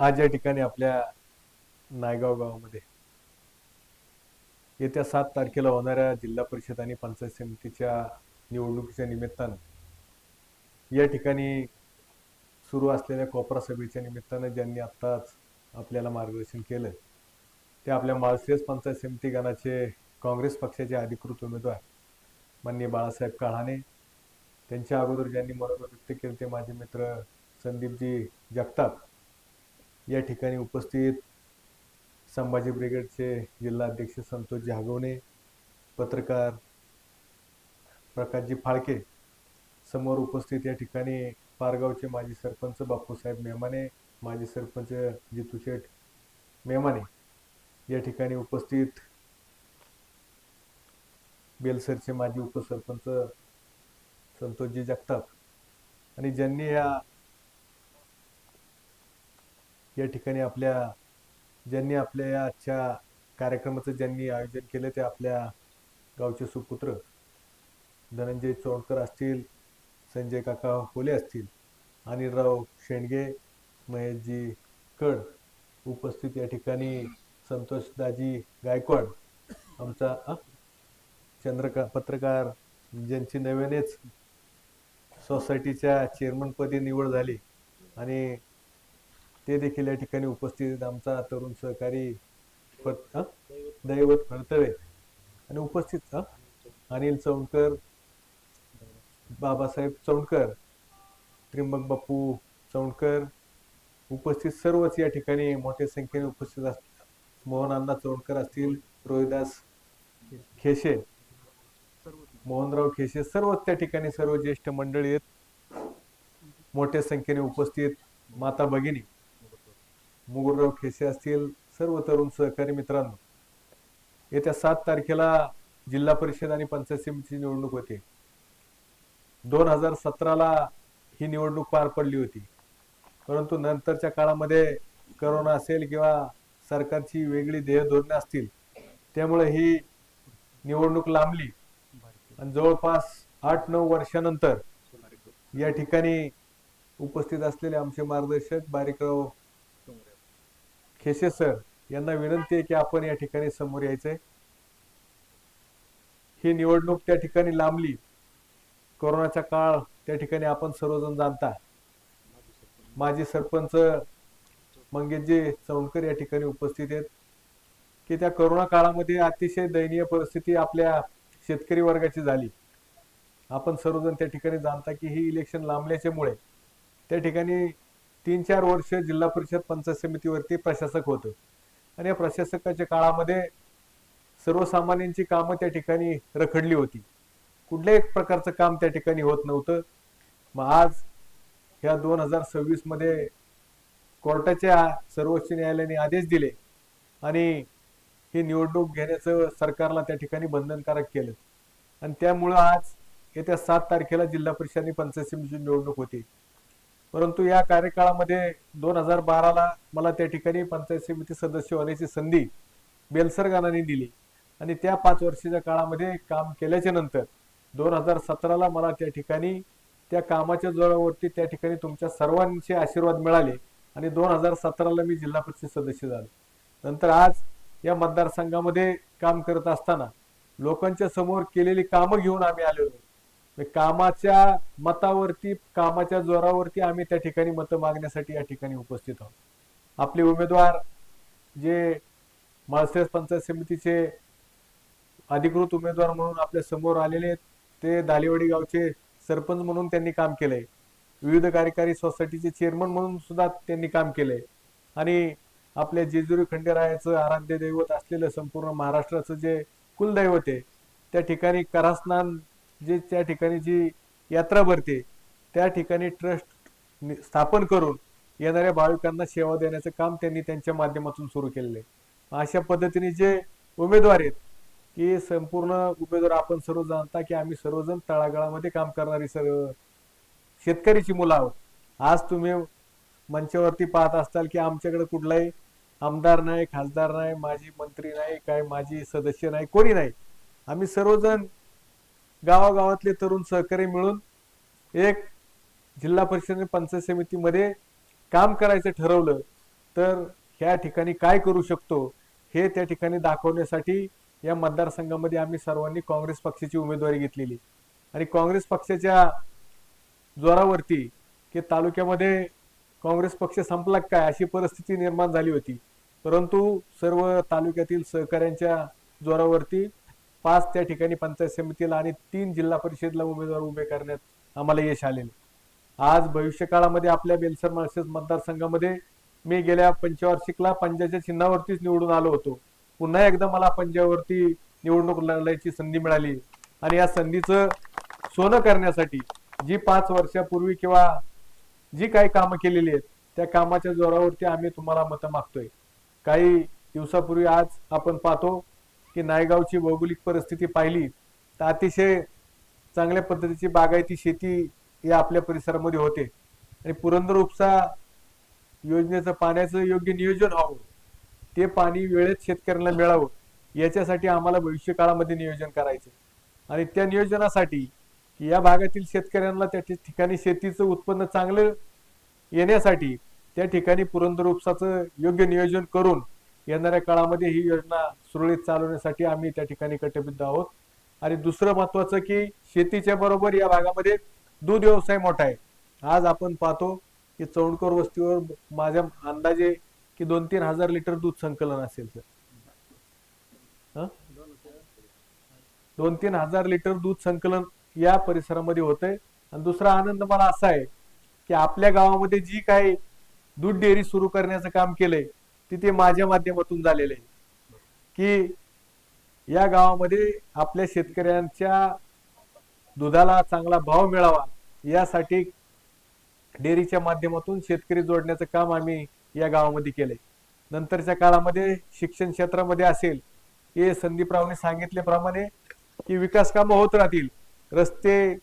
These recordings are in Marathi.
आज या ठिकाणी आपल्या नायगाव गावामध्ये येत्या सात तारखेला होणाऱ्या जिल्हा परिषद आणि पंचायत समितीच्या निवडणुकीच्या निमित्तानं या ठिकाणी सुरू असलेल्या कोपरा सभेच्या निमित्तानं ज्यांनी आत्ताच आपल्याला मार्गदर्शन केलं ते आपल्या माळशिरस पंचायत समिती गणाचे काँग्रेस पक्षाचे अधिकृत उमेदवार माननीय बाळासाहेब काळाने त्यांच्या अगोदर ज्यांनी मनोगत व्यक्त केले ते माझे मित्र संदीपजी जगताप या ठिकाणी उपस्थित संभाजी ब्रिगेडचे जिल्हाध्यक्ष संतोषजी संतोष पत्रकार प्रकाशजी फाळके समोर उपस्थित या ठिकाणी पारगावचे माजी सरपंच बापूसाहेब मेमाने माजी सरपंच जितू शेठ मेमाने या ठिकाणी उपस्थित बेलसरचे माजी उपसरपंच संतोषजी जगताप आणि ज्यांनी या या ठिकाणी आपल्या ज्यांनी आपल्या या आजच्या कार्यक्रमाचं ज्यांनी आयोजन केलं ते आपल्या गावचे सुपुत्र धनंजय चोडकर असतील संजय काका होले असतील अनिलराव शेंडगे महेशजी कड उपस्थित या ठिकाणी संतोषदाजी गायकवाड आमचा चंद्रका पत्रकार ज्यांची नव्यानेच सोसायटीच्या चेअरमनपदी निवड झाली आणि ते देखील या ठिकाणी उपस्थित आमचा तरुण सहकारी पत दैवत फडतळे आणि उपस्थित अनिल चौंडकर बाबासाहेब चौंडकर त्रिंबक बापू चौंडकर उपस्थित सर्वच या ठिकाणी मोठ्या संख्येने उपस्थित असतात मोहन अण्णा चौंडकर असतील रोहिदास खेशे मोहनराव खेशे सर्वच त्या ठिकाणी सर्व ज्येष्ठ मंडळी आहेत. मोठ्या संख्येने उपस्थित माता भगिनी. मुगुरराव खेसे असतील सर्व तरुण सहकारी मित्रांनो. येत्या सात तारखेला जिल्हा परिषद आणि पंचायत समितीची निवडणूक होते. दोन हजार सतराला ही निवडणूक पार पडली होती. परंतु नंतरच्या काळामध्ये करोना असेल किंवा सरकारची वेगळी ध्येय धोरणे असतील त्यामुळे ही निवडणूक लांबली. आणि जवळपास आठ नऊ वर्षानंतर या ठिकाणी उपस्थित असलेले आमचे मार्गदर्शक बारीकराव खेसे सर यांना विनंती आहे की आपण या ठिकाणी समोर यायचंय. ही निवडणूक त्या ठिकाणी लांबली. कोरोनाचा काळ त्या ठिकाणी आपण सर्वजण जाणता. माजी सरपंच मंगेशजी चौंडकर या ठिकाणी उपस्थित आहेत. की त्या करोना काळामध्ये अतिशय दयनीय परिस्थिती आपल्या शेतकरी वर्गाची झाली. आपण सर्वजण त्या ठिकाणी जाणता की ही इलेक्शन लांबल्याच्यामुळे त्या ठिकाणी तीन चार वर्ष जिल्हा परिषद पंचायत समितीवरती प्रशासक होतं. आणि या प्रशासकाच्या काळामध्ये सर्वसामान्यांची कामं त्या ठिकाणी रखडली होती. कुठल्याही प्रकारचं काम त्या ठिकाणी होत नव्हतं. मग आज ह्या दोन हजार सव्वीसमध्ये कोर्टाच्या सर्वोच्च न्यायालयाने आदेश दिले आणि ही निवडणूक घेण्याचं सरकारला त्या ठिकाणी बंधनकारक केलं. आणि त्यामुळं आज येत्या सात तारखेला जिल्हा परिषद आणि पंचायत समितीची निवडणूक होती. परंतु या कार्यकाळामध्ये दोन हजार बाराला मला त्या ठिकाणी पंचायत समिती सदस्य होण्याची संधी बेलसरगानाने दिली. आणि त्या पाच वर्षाच्या काळामध्ये काम केल्याच्यानंतर दोन हजार सतराला मला त्या ठिकाणी त्या कामाच्या जोरावरती त्या ठिकाणी तुमच्या सर्वांचे आशीर्वाद मिळाले आणि दोन हजार सतराला मी जिल्हा परिषद सदस्य झालो. नंतर आज या मतदारसंघामध्ये काम करत असताना लोकांच्या समोर केलेली कामं घेऊन आम्ही आलेलो. कामाच्या मतावरती कामाच्या जोरावरती आम्ही त्या ठिकाणी मतं मागण्यासाठी या ठिकाणी उपस्थित आहोत. आपले उमेदवार जे माळसेस पंचायत समितीचे अधिकृत उमेदवार म्हणून आपल्यासमोर आलेले आहेत ते दालेवाडी गावचे सरपंच म्हणून त्यांनी काम केलंय. विविध कार्यकारी सोसायटीचे चेअरमन म्हणून सुद्धा त्यांनी काम केलंय. आणि आपल्या जेजुरी खंडेरायाचं आराध्य दैवत असलेलं संपूर्ण महाराष्ट्राचं जे कुलदैवत आहे त्या ठिकाणी करास्नान जे त्या ठिकाणी जी यात्रा भरते त्या ठिकाणी ट्रस्ट स्थापन करून येणाऱ्या भाविकांना सेवा देण्याचं काम त्यांनी त्यांच्या माध्यमातून सुरू केलेलं आहे. अशा पद्धतीने जे उमेदवार आहेत की संपूर्ण उमेदवार आपण सर्व जाणता की आम्ही सर्वजण तळागाळामध्ये काम करणारी सर्व शेतकरीची मुलं आहोत. आज तुम्ही मंचावरती पाहत असताल की आमच्याकडे कुठलाही आमदार नाही खासदार नाही माजी मंत्री नाही काय माजी सदस्य नाही कोणी नाही. आम्ही सर्वजण गावागावातले तरुण सहकारी मिळून एक जिल्हा परिषद आणि पंचायत समितीमध्ये काम करायचं ठरवलं तर ह्या ठिकाणी काय करू शकतो हे त्या ठिकाणी दाखवण्यासाठी या मतदारसंघामध्ये आम्ही सर्वांनी काँग्रेस पक्षाची उमेदवारी घेतलेली. आणि काँग्रेस पक्षाच्या जोरावरती की तालुक्यामध्ये काँग्रेस पक्ष संपला काय अशी परिस्थिती निर्माण झाली होती. परंतु सर्व तालुक्यातील सहकाऱ्यांच्या जोरावरती पाच त्या ठिकाणी पंचायत समितीला आणि तीन जिल्हा परिषदला उमेदवार उभे करण्यात आम्हाला यश आलेले आज भविष्य काळामध्ये आपल्या बेलसर माळशेज मतदारसंघामध्ये मी गेल्या पंचवार्षिकला पंजाच्या चिन्हावरतीच निवडून आलो होतो. पुन्हा एकदा मला पंजावरती निवडणूक लढायची संधी मिळाली. आणि या संधीचं सोनं करण्यासाठी जी पाच वर्षापूर्वी किंवा जी काही कामं केलेली आहेत त्या कामाच्या जोरावरती आम्ही तुम्हाला मतं मागतोय. काही दिवसापूर्वी आज आपण पाहतो की नायगावची भौगोलिक परिस्थिती पाहिली तर अतिशय चांगल्या पद्धतीची बागायती शेती या आपल्या परिसरामध्ये होते. आणि पुरंदर उपसा योजनेचं पाण्याचं योग्य नियोजन व्हावं ते पाणी वेळेत शेतकऱ्यांना मिळावं याच्यासाठी आम्हाला भविष्य काळामध्ये नियोजन करायचं. आणि त्या नियोजनासाठी या भागातील शेतकऱ्यांना त्या ठिकाणी शेतीचं उत्पन्न चांगलं येण्यासाठी त्या ठिकाणी पुरंदर उपसाचं योग्य नियोजन करून येणाऱ्या काळामध्ये ही योजना सुरळीत चालवण्यासाठी आम्ही त्या ठिकाणी कटिबद्ध आहोत. आणि दुसरं महत्वाचं की शेतीच्या बरोबर या भागामध्ये दूध व्यवसाय मोठा आहे. आज आपण पाहतो की चौंडकोर वस्तीवर माझ्या अंदाजे की दोन तीन हजार लिटर दूध संकलन असेल सर. दोन तीन हजार लिटर दूध संकलन या परिसरामध्ये होतंय. आणि दुसरा आनंद मला असा आहे की आपल्या गावामध्ये जी काही दूध डेअरी सुरू करण्याचं काम केलंय तिथे माझ्या माध्यमातून झालेलं आहे. की या गावामध्ये आपल्या शेतकऱ्यांच्या दुधाला चांगला भाव मिळावा यासाठी डेअरीच्या माध्यमातून शेतकरी जोडण्याचं काम आम्ही या गावामध्ये केलंय. नंतरच्या काळामध्ये शिक्षण क्षेत्रामध्ये असेल हे संदीपरावने सांगितल्याप्रमाणे की विकास कामं होत राहतील. रस्ते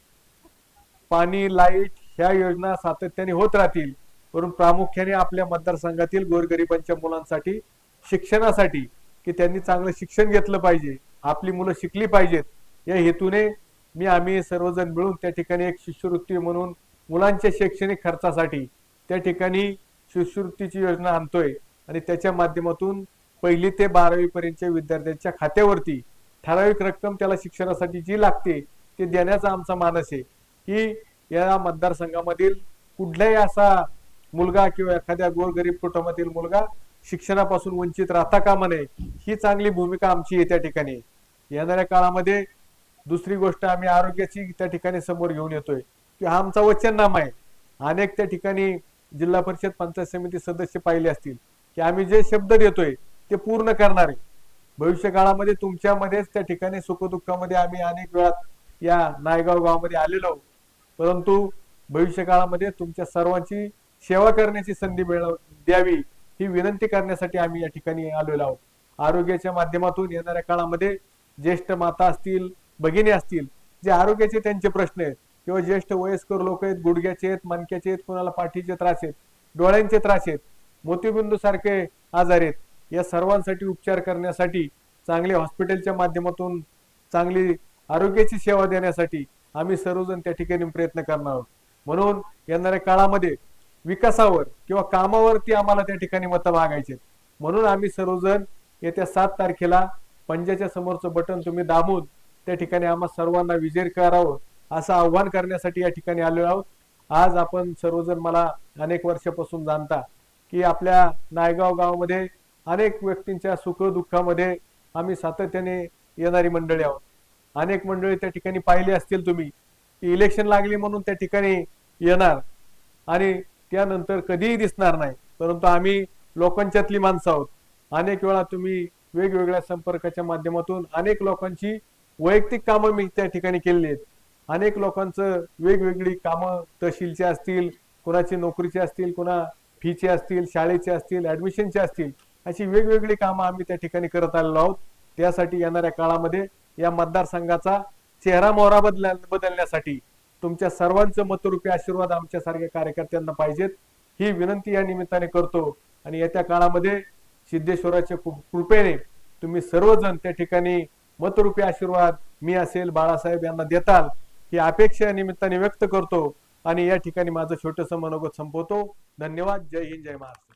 पाणी लाइट ह्या योजना सातत्याने होत राहतील. म्हणून प्रामुख्याने आपल्या मतदारसंघातील गोरगरिबांच्या मुलांसाठी शिक्षणासाठी की त्यांनी चांगलं शिक्षण घेतलं पाहिजे आपली मुलं शिकली पाहिजेत या हेतूने मी आम्ही सर्वजण मिळून त्या ठिकाणी एक शिष्यवृत्ती म्हणून मुलांच्या शैक्षणिक खर्चासाठी त्या ठिकाणी शिष्यवृत्तीची योजना आणतोय आणि त्याच्या माध्यमातून पहिली ते बारावी पर्यंतच्या विद्यार्थ्यांच्या खात्यावरती ठराविक रक्कम त्याला शिक्षणासाठी जी लागते ते देण्याचा आमचा मानस आहे की या मतदारसंघामधील कुठलाही असा मुलगा किंवा एखाद्या गोरगरीब कुटुंबातील मुलगा शिक्षणापासून वंचित राहता कामा नये ही चांगली भूमिका आमची आहे त्या ठिकाणी येणाऱ्या काळामध्ये दुसरी गोष्ट आम्ही आरोग्याची त्या ठिकाणी समोर घेऊन येतोय. की हा आमचा वचननामा आहे. अनेक त्या ठिकाणी जिल्हा परिषद पंचायत समिती सदस्य पाहिले असतील. की आम्ही जे शब्द देतोय ते पूर्ण करणार आहे. भविष्य काळामध्ये तुमच्यामध्येच त्या ठिकाणी सुखदुःखामध्ये आम्ही अनेक वेळात या नायगाव गावामध्ये आलेलो आहोत. परंतु भविष्य काळामध्ये तुमच्या सर्वांची सेवा करण्याची संधी मिळव द्यावी ही विनंती करण्यासाठी आम्ही या ठिकाणी आलेलो आहोत. आरोग्याच्या माध्यमातून येणाऱ्या काळामध्ये ज्येष्ठ माता असतील भगिनी असतील जे आरोग्याचे त्यांचे प्रश्न आहेत किंवा ज्येष्ठ वयस्कर लोक आहेत गुडघ्याचे आहेत मणक्याचे आहेत कोणाला पाठीचे त्रास आहेत डोळ्यांचे त्रास आहेत मोतीबिंदू सारखे आजार आहेत या सर्वांसाठी उपचार करण्यासाठी चांगले हॉस्पिटलच्या माध्यमातून चांगली आरोग्याची सेवा देण्यासाठी आम्ही सर्वजण त्या ठिकाणी प्रयत्न करणार आहोत. म्हणून येणाऱ्या काळामध्ये विकासावर किंवा कामावरती आम्हाला त्या ठिकाणी मतं मागायचे म्हणून आम्ही सर्वजण येत्या सात तारखेला पंजाच्या समोरचं बटन तुम्ही दाबून त्या ठिकाणी आम्हा सर्वांना विजय करावं असं आव्हान करण्यासाठी या ठिकाणी आलेलो आहोत. आज आपण सर्वजण मला अनेक वर्षापासून जाणता की आपल्या नायगाव गावामध्ये अनेक व्यक्तींच्या सुखदुःखामध्ये आम्ही सातत्याने येणारी मंडळी आहोत. अनेक मंडळी त्या ठिकाणी पाहिली असतील तुम्ही. की इलेक्शन लागली म्हणून त्या ठिकाणी येणार. आणि त्यानंतर कधीही दिसणार नाही. परंतु आम्ही लोकांच्यातली माणसं आहोत. अनेक वेळा तुम्ही वेगवेगळ्या संपर्काच्या माध्यमातून अनेक लोकांची वैयक्तिक कामं मी त्या ठिकाणी केलेली आहेत. अनेक लोकांचं वेगवेगळी कामं तहसीलची असतील कोणाची नोकरीची असतील कोणा फीचे असतील शाळेचे असतील ऍडमिशनचे असतील अशी वेगवेगळी कामं आम्ही त्या ठिकाणी करत आलेलो आहोत. त्यासाठी येणाऱ्या काळामध्ये या मतदारसंघाचा चेहरा मोहरा बदल्या बदलण्यासाठी तुमच्या सर्वांचं मतरूपी आशीर्वाद आमच्यासारख्या कार्यकर्त्यांना पाहिजेत. ही विनंती या निमित्ताने करतो. आणि येत्या काळामध्ये सिद्धेश्वराच्या कृपेने तुम्ही सर्वजण त्या ठिकाणी मतरूपी आशीर्वाद मी असेल बाळासाहेब यांना देताल ही अपेक्षा या निमित्ताने व्यक्त करतो. आणि या ठिकाणी माझं छोटंसं मनोगत संपवतो. धन्यवाद. जय हिंद जय महाराष्ट्र.